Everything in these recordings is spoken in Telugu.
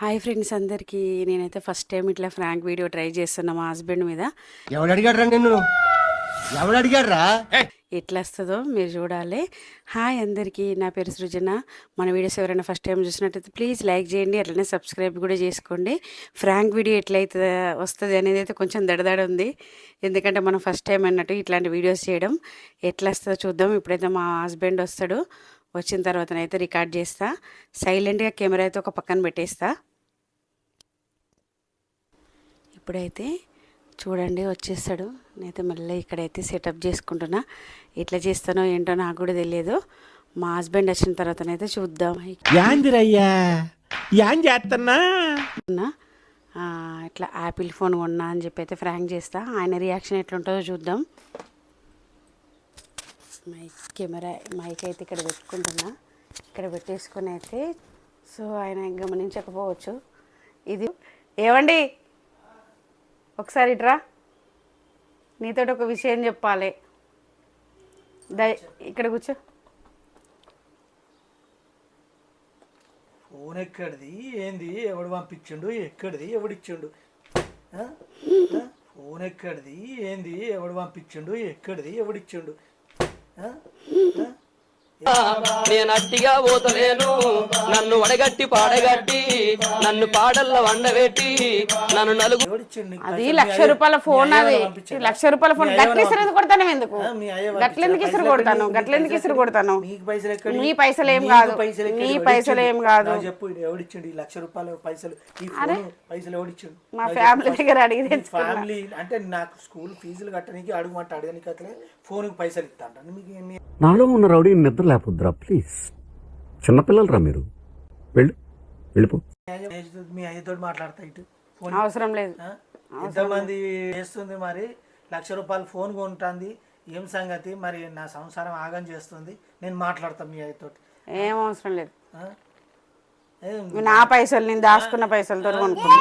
హాయ్ ఫ్రెండ్స్ అందరికీ. నేనైతే ఫస్ట్ టైం ఇట్లా ఫ్రాంక్ వీడియో ట్రై చేస్తున్నా మా హస్బెండ్ మీద. ఎవడు అడిగాడురా నిన్ను? ఎవడు ఎట్లా వస్తుందో మీరు చూడాలి. హాయ్ అందరికీ నా పేరు సృజన. మన వీడియోస్ ఎవరైనా ఫస్ట్ టైం చూసినట్టయితే ప్లీజ్ లైక్ చేయండి అట్లనే సబ్స్క్రైబ్ కూడా చేసుకోండి. ఫ్రాంక్ వీడియో ఎట్లయితే వస్తుంది అనేది అయితే కొంచెం దడదడ ఉంది. ఎందుకంటే మనం ఫస్ట్ టైం అన్నట్టు ఇట్లాంటి వీడియోస్ చేయడం. ఎట్లా వస్తుందో చూద్దాం. ఇప్పుడైతే మా హస్బెండ్ వస్తాడు. వచ్చిన తర్వాతనైతే రికార్డ్ చేస్తా. సైలెంట్గా కెమెరా అయితే ఒక పక్కన పెట్టేస్తా. ఇప్పుడైతే చూడండి వచ్చేస్తాడు. నేనైతే మళ్ళీ ఇక్కడైతే సెటప్ చేసుకుంటున్నా. ఎట్లా చేస్తానో ఏంటో నాకు కూడా తెలియదు. మా హస్బెండ్ వచ్చిన తర్వాతనైతే చూద్దాం. చేస్తున్నా ఇట్లా యాపిల్ ఫోన్ కొన్నా అని చెప్పి అయితే ఫ్రాంక్ చేస్తా. ఆయన రియాక్షన్ ఎట్లుంటుందో చూద్దాం. మైక్ కెమెరా మైక్ అయితే ఇక్కడ పెట్టుకుంటున్నా. ఇక్కడ పెట్టేసుకొని అయితే సో ఆయన గమనించకపోవచ్చు. ఇది ఏవండి ఒకసారి ఇట్రా. నీతో ఒక విషయం చెప్పాలి. దయ ఇక్కడ కూర్చో. ఫోన్ ఎక్కడిది? ఏంది? ఎవడు పంపించిండు? ఎక్కడిది? ఎవడిచ్చిండు? ఫోన్ ఎక్కడిది? ఏంది? ఎవడు పంపించిండు? ఎక్కడిది? ఎవడిచ్చిండు? నేను అట్టిగా పోతలేను. నన్ను వడగట్టి పాడగట్టి నన్ను పాడల్ల వండబెట్టి నన్ను నలుగు అది? లక్ష రూపాయల ఫోన్ అది? లక్ష రూపాయల ఫోన్ గట్ల ఇసురు కొడతాను ఎందుకు? ఆ, మీ అయ్య వాళ్ళు గట్ల ఎందుకు ఇసురు కొడతాను? గట్ల ఎందుకు ఇసురు కొడతాను? నీకు పైసలు ఎక్కడి నీ పైసలు ఏం కాదు? నీ? పైసలు ఏం కాదు. చెప్పు ఇది ఎవడిచ్చిండు ఈ లక్ష రూపాయల పైసలు ఈ ఫోన్ పైసలు ఎవడిచ్చిండు మా ఫ్యామిలీ. దగ్గర అడిగి ఫ్యామిలీ అంటే నాకు స్కూల్ ఫీజులు కట్టడానికి అడుగుమంట అడగనికి అట్లే ఫోన్కి పైసలు ఇస్తా అంటాను. మీకు మీ నాలో ఉన్న రౌడీ నిద్ర లేపొద్దురా ప్లీజ్ చిన్నపిల్లలరా మీరు? వెళ్ళు వెళ్ళిపో. మీ అయ్యతో మాట్లాడతా ఇటు. ఫోన్ అవసరం లేదు. ఆ? ఎంతమంది చేస్తుంది మరి? లక్ష రూపాయలు ఫోన్ కొంటుంది. ఏం సంగతి? మరి నా సంసారం ఆగం చేస్తుంది. నేను మాట్లాడతా మీ అయ్యతోటి. ఏం అవసరం లేదు. నా పైసలు నేను దాచుకున్న పైసలతో కొనుక్కున్నా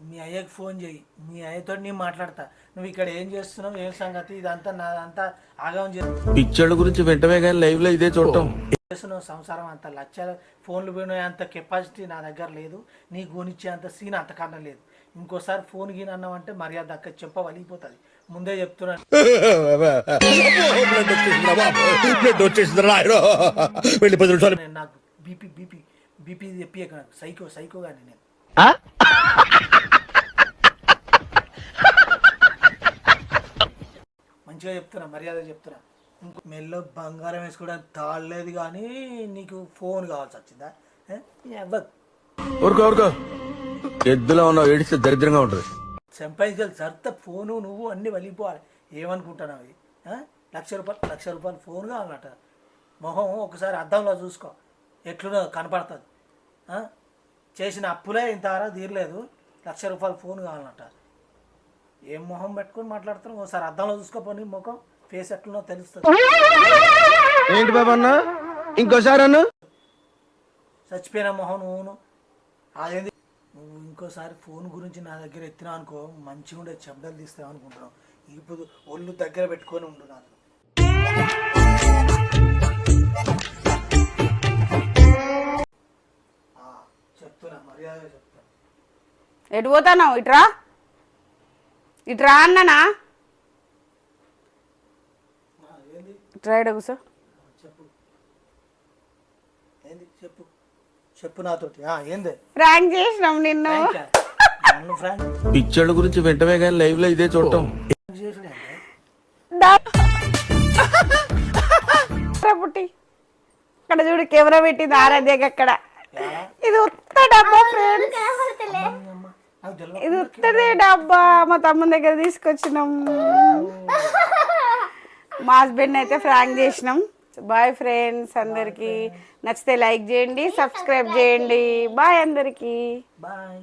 మీ అయ్యకి ఫోన్ చేయి. మీ అయ్యతో నేను మాట్లాడతా. నువ్వు ఇక్కడ ఏం చేస్తున్నావు? ఏం సంగతి? ఇదంతా నాదంతా ఆగం పిచ్చోళ్ళ గురించి వెంటనే కానీ లైవ్లో ఇదే చూడటం. చేస్తున్నావు? సంసారం అంత లక్షల ఫోన్లు పోయిన అంత కెపాసిటీ నా దగ్గర లేదు. నీకు కొనిచ్చే అంత సీన్ అంతకన్నా లేదు. ఇంకోసారి ఫోన్ గీన్ అన్నావంటే మర్యాద దక్క చెప్ప వలిగిపోతుంది. ముందే చెప్తున్నాను నేను నాకు బీపీ బీపీ బీపీ చెప్పి సైకో సైకో కానీ నేను. మంచిగా చెప్తున్నా మర్యాద చెప్తున్నా. ఇంకో మెల్లో బంగారం వేసుకోవడానికి తాళలేదు కానీ నీకు ఫోన్ కావాల్సి వచ్చిందా? ఊరుకో ఊరుకో. ఎద్దులో ఉన్నావు ఏడిస్తే దరిద్రంగా ఉంటుంది. సంపాదించాలి సర్త ఫోను నువ్వు అన్ని వలిగిపోవాలి. ఏమనుకుంటున్నావు అది? లక్ష రూపాయలు లక్ష రూపాయలు ఫోన్ కావాలన్నట మొహం ఒకసారి అద్దంలో చూసుకో. ఎట్లునో కనపడుతుంది? చేసిన అప్పులే ఇంతవరకు తీరలేదు. లక్ష రూపాయలు ఫోన్ కావాలన్నట ఏం మొహం పెట్టుకొని మాట్లాడుతున్నావు? ఒకసారి అద్దంలో చూసుకోపోని ముఖం. ఫేస్ ఎట్లునో తెలుస్తుంది. ఏంటి బాబా అన్న? ఇంకోసారి అన్న? చచ్చిపోయిన మొహం నువ్వును. అదేంది? నువ్వు ఇంకోసారి ఫోన్ గురించి నా దగ్గర ఎత్తినావు అనుకో మంచిగా ఉండే శబ్దాలు తీస్తావు అనుకుంటున్నావు. ఇప్పుడు ఒళ్ళు దగ్గర పెట్టుకొని ఆ, చెప్తున్నా మర్యాద చెప్తున్నా. ఎటు పోతాను ఇట్రా ఇట్రా అన్ననా? ఆ, ఏంది ఇట్రా ఇడ కూర్చో చెప్పు. ఏంది? చెప్పు. చెప్పు నాతోటి. ఆ, ఏంది? ఫ్రాంక్ చేసినాం నిన్ను. ఫ్రాంకా? నన్ను ఫ్రాంక్ పిచ్చోళ్ళ గురించి వెంటనే కానీ లైవ్లో ఇదే చూడటం. చేసుడే అంటే డా- పుట్టి. అక్కడ చూడు కెమెరా పెట్టింది ఆరాధ్యకి అక్కడ. ఇది ఉత్త డబ్బా ఫ్రెండ్స్ ఇది ఉత్తదే డబ్బా మా తమ్ముని దగ్గర తీసుకొచ్చినాం. మా హస్బెండ్ అయితే ఫ్రాంక్ చేసినాం. బాయ్ ఫ్రెండ్స్ అందరికీ. నచ్చితే లైక్ చేయండి సబ్స్క్రైబ్ చేయండి. బాయ్ అందరికీ. బాయ్.